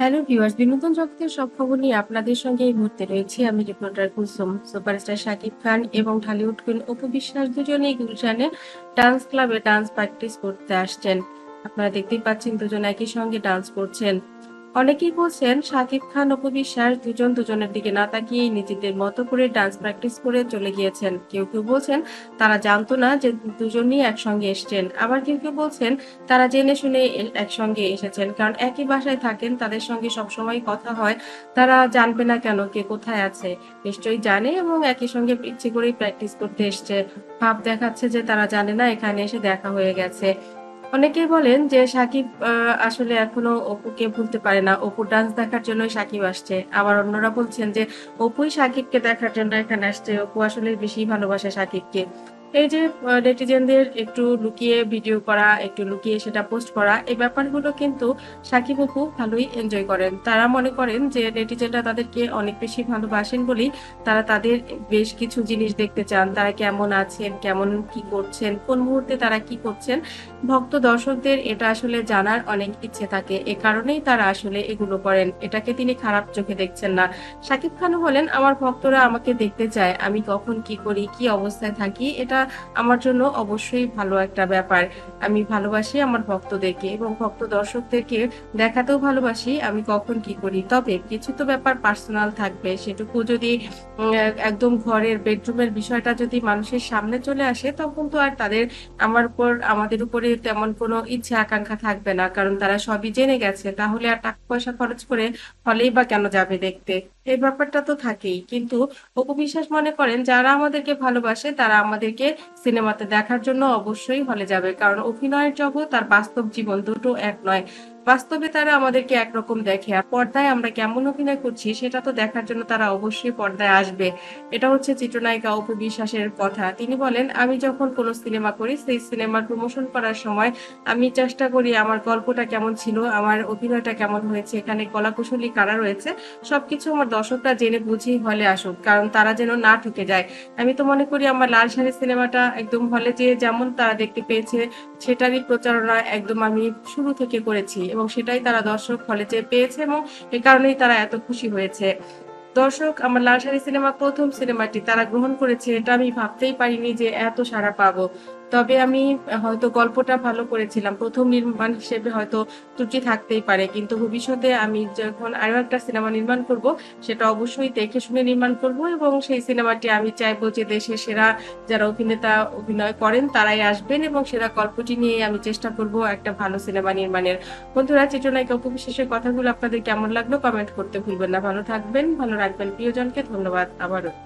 Hello viewers বিনোদন জগতের সব খবর নিয়ে আপনাদের সঙ্গে এই মুহূর্তে রয়েছি আমি রিপোর্টার কুলসুম সুপারস্টার শাকিব খান এবং ঢালিউড কুইন অপু বিশ্বাস। দুজনেই গুলশানে ডান্স ক্লাবে ডান্স প্র্যাকটিস করতে আসছেন। আপনারা দেখতেই পাচ্ছেন দুজন একই সঙ্গে ডান্স করছেন। অনেকেই বলছেন, শাকিব খান, অপু বিশ্বাস দুজন দুজনের দিকে না তাকিয়ে নিজেদের মতো করে ডান্স প্র্যাকটিস করে চলে গিয়েছেন। কেউ কেউ বলছেন, তারা জানতো না যে দুজনই একসঙ্গে এসছেন। আবার কেউ কেউ বলছেন, তারা জেনে শুনে একসঙ্গে এসেছেন। কারণ একই বাসায় থাকেন, তাদের সঙ্গে সবসময় কথা হয়। তারা জানবে না কেন, কে কোথায় আছে। নিশ্চয়ই জানে এবং একই সঙ্গে ইচ্ছে করেই প্র্যাকটিস করতে এসছে। ভাব দেখাচ্ছে যে তারা জানে না, এখানে এসে দেখা হয়ে গেছে। অনেকেই বলেন যে সাকিব আসলে এখনও অপুকে ভুলতে পারে না। অপু ডান্স দেখার জন্য সাকিব আসছে। আবার অন্যরা বলছেন যে, অপুই সাকিবকে দেখার জন্য এখানে আসছে। অপু আসলে বেশি ভালোবাসে সাকিবকে। এই যে নেটিজেনদের একটু লুকিয়ে ভিডিও করা, একটু লুকিয়ে সেটা পোস্ট করা, এই ব্যাপারগুলো কিন্তু সাকিব অপু ভালোই এনজয় করেন। তারা মনে করেন যে নেটিজেনরা তাদেরকে অনেক বেশি ভালোবাসেন বলেই তারা তাদের বেশ কিছু জিনিস দেখতে চান। তারা কেমন আছেন, কেমন কি করছেন, কোন মুহূর্তে তারা কি করছেন। ভক্ত দর্শকদের এটা আসলে জানার অনেক ইচ্ছে থাকে। এ কারণেই তারা আসলে এগুলো করেন। এটাকে তিনি খারাপ চোখে দেখছেন না। সাকিব খানও বলেন, আমার ভক্তরা আমাকে দেখতে চায়। আমি কখন কি করি, কি অবস্থায় থাকি, এটা আমার জন্য অবশ্যই ভালো একটা ব্যাপার। আমি ভালোবাসি আমার ভক্তদেরকে এবং ভক্ত দর্শকদেরকে দেখাতেও ভালোবাসি আমি কখন কি করি। তবে কিছু তো ব্যাপার পার্সোনাল থাকবে, সেটুকু যদি একদম ঘরের বেডরুমের বিষয়টা যদি মানুষের সামনে চলে আসে, তখন তো আর তাদের আমার উপর, আমাদের উপরে তেমন কোনো ইচ্ছা আকাঙ্ক্ষা থাকবে না, কারণ তারা সবই জেনে গেছে। তাহলে আর টাকা পয়সা খরচ করে হলেই বা কেন যাবে দেখতে? এই ব্যাপারটা তো থাকেই। কিন্তু অপু বিশ্বাস মনে করেন, যারা আমাদেরকে ভালোবাসে, তারা আমাদেরকে সিনেমাতে দেখার জন্য অবশ্যই হলে যাবে। কারণ অভিনয়ের জগৎ আর বাস্তব জীবন দুটো এক নয়। বাস্তবে তারা আমাদেরকে একরকম দেখে, আর পর্দায় আমরা কেমন অভিনয় করছি সেটা তো দেখার জন্য তারা অবশ্যই পর্দায় আসবে। এটা হচ্ছে চিত্রনায়িকা অপু বিশ্বাসের কথা। তিনি বলেন, আমি যখন কোনো সিনেমা করি, সেই সিনেমার প্রমোশন করার সময় আমি চেষ্টা করি আমার গল্পটা কেমন ছিল, আমার অভিনয়টা কেমন হয়েছে, এখানে কলাকুশলী কারা রয়েছে, সবকিছু আমার দর্শকরা জেনে বুঝেই হলে আসুক, কারণ তারা যেন না ঠকে যায়। আমি তো মনে করি আমার লাল শাড়ি সিনেমাটা একদম হলে যে যেমন তারা দেখতে পেয়েছে, সেটারই প্রচারণা একদম আমি শুরু থেকে করেছি। এবং সেটাই তারা দর্শক হলে চেয়ে পেয়েছে এবং এ কারণেই তারা এত খুশি হয়েছে। দর্শক, আমার লালসারি সিনেমা প্রথম সিনেমাটি তারা গ্রহণ করেছে এটা আমি ভাবতেই পারিনি যে এত সাড়া পাবো। তবে আমি, হয়তো গল্পটা ভালো করেছিলাম। প্রথম নির্মাণ হিসেবে হয়তো ত্রুটি থাকতেই পারে। কিন্তু ভবিষ্যতে আমি যখন আরও একটা সিনেমা নির্মাণ করব, সেটা অবশ্যই দেখে শুনে নির্মাণ করব এবং সেই সিনেমাটি আমি চাইব যে দেশের সেরা যারা অভিনেতা অভিনয় করেন তারাই আসবেন এবং সেরা গল্পটি নিয়ে আমি চেষ্টা করব একটা ভালো সিনেমা নির্মাণের। বন্ধুরা, চিত্রনায়িকা উপবিশেষের কথাগুলো আপনাদের কেমন লাগল কমেন্ট করতে ভুলবেন না। ভালো থাকবেন, ভালো রাখবেন। প্রিয়জনকে ধন্যবাদ। আবারও।